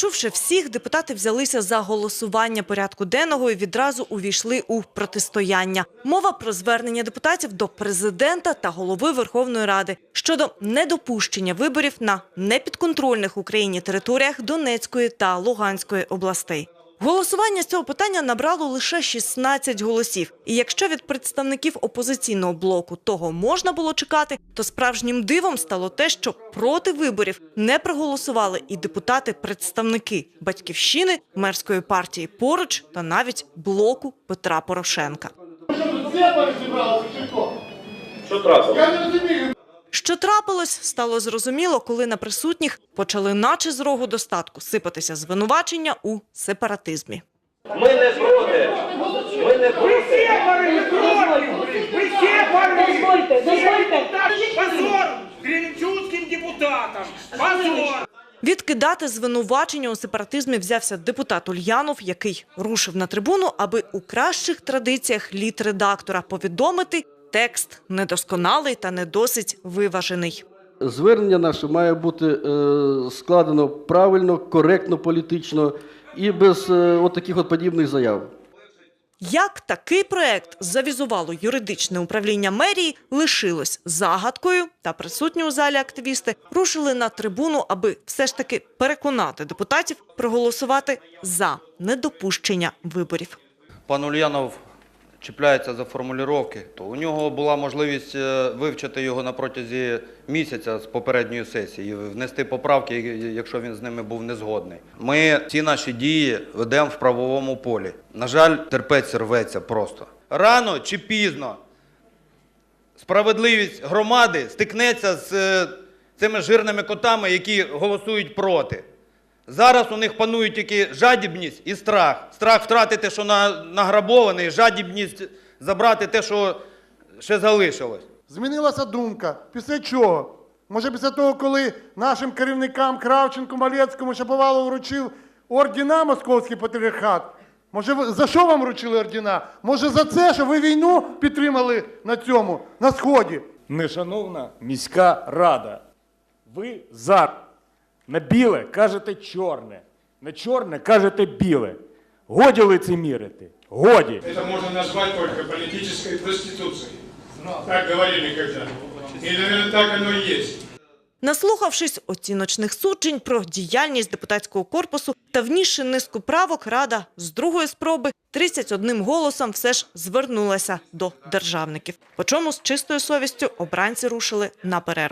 Почувши всіх, депутати взялися за голосування порядку денного і відразу увійшли у протистояння. Мова про звернення депутатів до президента та голови Верховної Ради щодо недопущення виборів на непідконтрольних Україні територіях Донецької та Луганської областей. Голосування з цього питання набрало лише 16 голосів. І якщо від представників опозиційного блоку того можна було чекати, то справжнім дивом стало те, що проти виборів не проголосували і депутати-представники батьківщини, мерської партії поруч та навіть блоку Петра Порошенка. Що трапилось? Я не розумію. Що трапилось, стало зрозуміло, коли на присутніх почали, наче з рогу достатку, сипатися звинувачення у сепаратизмі. Ми не проти. Ми не проти. все порыв против! Вы все порыв! Дозвольте, дозвольте. Позор кремчуцким депутатам! Позор! Відкидати звинувачення у сепаратизмі взявся депутат Ульянов, який рушив на трибуну, аби у кращих традиціях літ-редактора повідомити текст недосконалий та не досить виважений. Звернення наше має бути е, складено правильно, коректно, політично і без е, от таких от подібних заяв. Як такий проект завізувало юридичне управління мерії, лишилось загадкою, та присутні у залі активісти рушили на трибуну, аби все ж таки переконати депутатів проголосувати за недопущення виборів. пан Ульянов чіпляється за формулювання, то у нього була можливість е, вивчити його на протязі місяця з попередньої сесії внести поправки, якщо він з ними був не згодний. Ми ці наші дії ведемо в правовому полі. На жаль, терпець рветься просто. Рано чи пізно справедливість громади стикнеться з е, цими жирними котами, які голосують проти. Зараз у них панують тільки жадібність і страх. Страх втратити, що на, награбоване, жадібність забрати те, що ще залишилось. Змінилася думка. Після чого? Може, після того, коли нашим керівникам Кравченку, Малецькому, Шаповалову вручив ордена Московський патріархат? Може, за що вам вручили ордена? Може, за це, що ви війну підтримали на цьому, на Сході? Нешановна міська рада, ви зараз на біле кажете чорне, на чорне кажете біле. Годі лицемірити, годі. Это можно назвать только политической проституцией. Так говорили когда-то. И, наверное, так оно и есть. Наслухавшись оціночних суджень про діяльність депутатського корпусу та внісши низку правок, рада з другої спроби 31 голосом все ж звернулася до державників. По чому з чистою совістю обранці рушили на перерву.